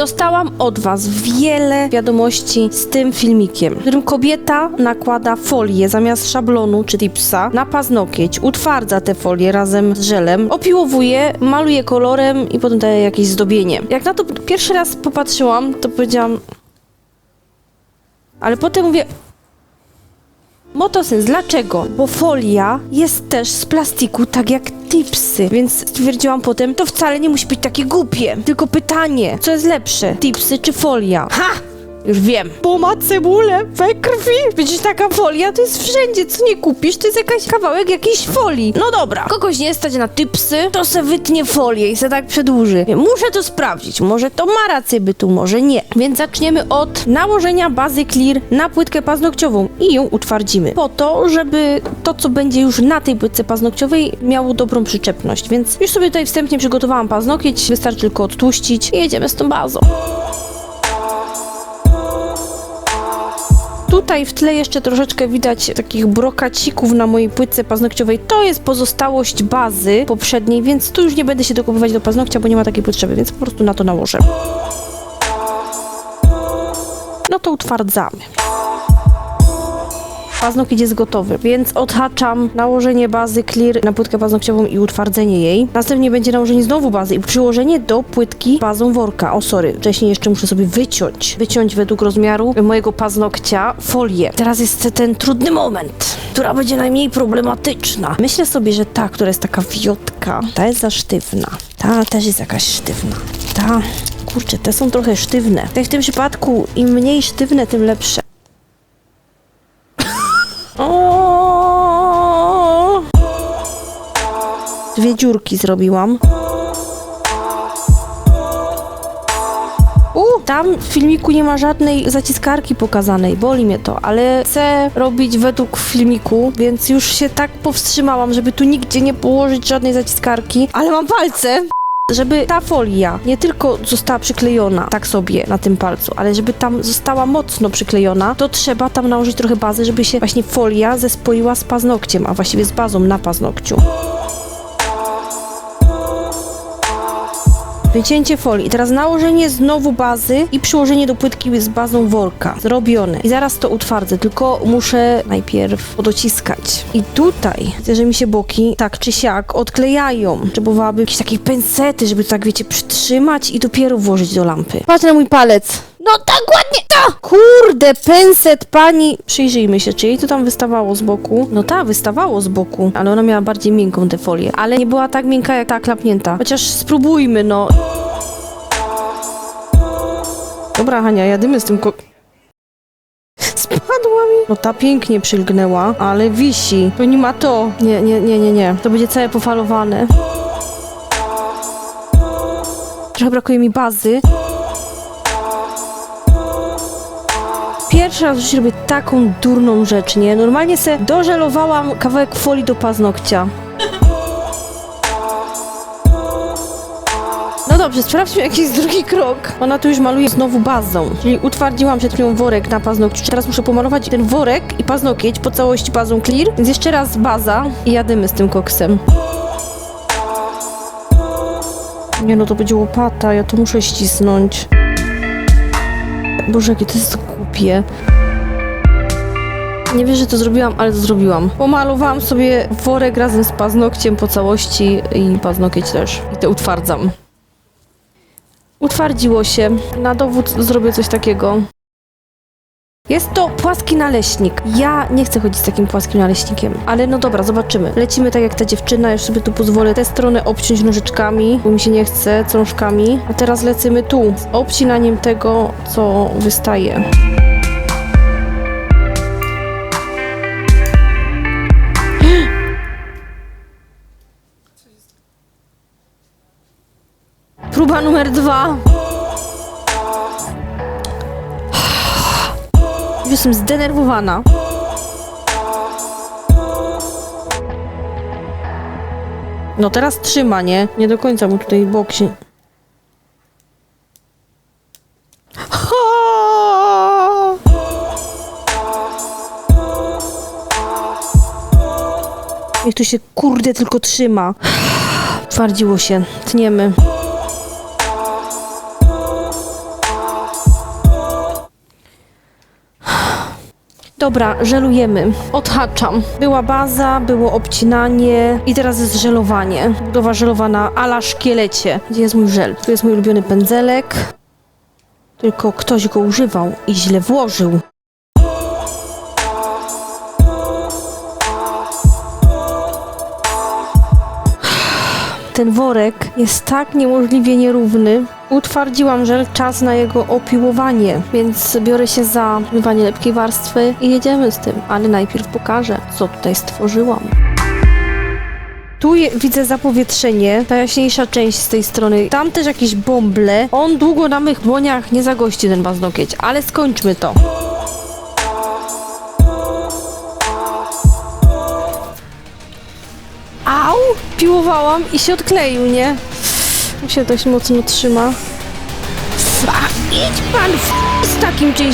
Dostałam od Was wiele wiadomości z tym filmikiem, w którym kobieta nakłada folię zamiast szablonu czy tipsa na paznokieć, utwardza tę folię razem z żelem, opiłowuje, maluje kolorem i potem daje jakieś zdobienie. Jak na to pierwszy raz popatrzyłam, to powiedziałam... Ale potem mówię, Motosens, dlaczego? Bo folia jest też z plastiku, tak jak tipsy, więc stwierdziłam potem, to wcale nie musi być takie głupie. Tylko pytanie, co jest lepsze, tipsy czy folia? Ha! Już wiem. Bo ma cebulę we krwi. Przecież taka folia to jest wszędzie, co nie kupisz, to jest jakaś kawałek jakiejś folii. No dobra, kogoś nie stać na tipsy, to se wytnie folię i se tak przedłuży. Muszę to sprawdzić, może to ma rację bytu, może nie. Więc zaczniemy od nałożenia bazy Clear na płytkę paznokciową i ją utwardzimy. Po to, żeby to, co będzie już na tej płytce paznokciowej, miało dobrą przyczepność. Więc już sobie tutaj wstępnie przygotowałam paznokieć, wystarczy tylko odtłuścić i jedziemy z tą bazą. Tutaj w tle jeszcze troszeczkę widać takich brokacików na mojej płytce paznokciowej. To jest pozostałość bazy poprzedniej, więc tu już nie będę się dokopywać do paznokcia, bo nie ma takiej potrzeby, więc po prostu na to nałożę. No to utwardzamy. Paznokieć jest gotowy, więc odhaczam nałożenie bazy Clear na płytkę paznokciową i utwardzenie jej. Następnie będzie nałożenie znowu bazy i przyłożenie do płytki bazą worka. O, sorry, wcześniej jeszcze muszę sobie wyciąć, wyciąć według rozmiaru mojego paznokcia folię. Teraz jest ten trudny moment, która będzie najmniej problematyczna. Myślę sobie, że ta, która jest taka wiotka, ta jest za sztywna. Ta też jest jakaś sztywna. Ta, kurczę, te są trochę sztywne. Tak w tym przypadku im mniej sztywne, tym lepsze. Dwie dziurki zrobiłam. U, tam w filmiku nie ma żadnej zaciskarki pokazanej, boli mnie to, ale chcę robić według filmiku, więc już się tak powstrzymałam, żeby tu nigdzie nie położyć żadnej zaciskarki, ale mam palce! Żeby ta folia nie tylko została przyklejona tak sobie na tym palcu, ale żeby tam została mocno przyklejona, to trzeba tam nałożyć trochę bazy, żeby się właśnie folia zespoiła z paznokciem, a właściwie z bazą na paznokciu. Wycięcie folii. I teraz nałożenie znowu bazy i przyłożenie do płytki z bazą worka. Zrobione. I zaraz to utwardzę, tylko muszę najpierw podociskać. I tutaj, widzę, że mi się boki tak czy siak odklejają. Potrzebowałabym jakieś takiej pensety, żeby to tak, wiecie, przytrzymać i dopiero włożyć do lampy. Patrz na mój palec. No tak ładnie! Ta! Kurde, penset pani! Przyjrzyjmy się, czy jej to tam wystawało z boku. No ta, wystawało z boku, ale ona miała bardziej miękką tę folię. Ale nie była tak miękka jak ta klapnięta. Chociaż spróbujmy, no. Dobra, Hania, jadymy z tym ko... Spadła mi. No ta pięknie przylgnęła, ale wisi. To nie ma to. Nie, nie, nie, nie, nie. To będzie całe pofalowane. Trochę brakuje mi bazy. Pierwszy raz w życiu robię taką durną rzecz, nie? Normalnie se dożelowałam kawałek folii do paznokcia. No dobrze, sprawdźmy jaki jest drugi krok. Ona tu już maluje znowu bazą. Czyli utwardziłam przed chwilą worek na paznokciu. Teraz muszę pomalować ten worek i paznokieć po całości bazą clear. Więc jeszcze raz baza i jadymy z tym koksem. Nie no, to będzie łopata, ja to muszę ścisnąć. Boże, jakie to jest głupie. Nie wiesz, że to zrobiłam, ale to zrobiłam. Pomalowałam sobie worek razem z paznokciem po całości i paznokieć też. I to utwardzam. Utwardziło się. Na dowód zrobię coś takiego. Jest to płaski naleśnik. Ja nie chcę chodzić z takim płaskim naleśnikiem, ale no dobra, zobaczymy. Lecimy tak jak ta dziewczyna, już sobie tu pozwolę tę stronę obciąć nożyczkami, bo mi się nie chce, crążkami. A teraz lecimy tu, z obcinaniem tego, co wystaje. Próba numer dwa. Jestem zdenerwowana. No teraz trzyma, nie? Nie do końca, bo tutaj bok się... Niech to się kurde tylko trzyma. Twardziło się. Tniemy. Dobra, żelujemy. Odhaczam. Była baza, było obcinanie i teraz jest żelowanie. Budowa żelowana ala szkielecie. Gdzie jest mój żel? Tu jest mój ulubiony pędzelek. Tylko ktoś go używał i źle włożył. Ten worek jest tak niemożliwie nierówny. Utwardziłam żel, czas na jego opiłowanie, więc biorę się za mywanie lepkiej warstwy i jedziemy z tym. Ale najpierw pokażę, co tutaj stworzyłam. Tu je, widzę zapowietrzenie, ta jaśniejsza część z tej strony. Tam też jakieś bąble. On długo na mych dłoniach nie zagości ten paznokieć, ale skończmy to. Piłowałam i się odkleił, nie? Tu się dość mocno trzyma. A idź pan w z takim czymś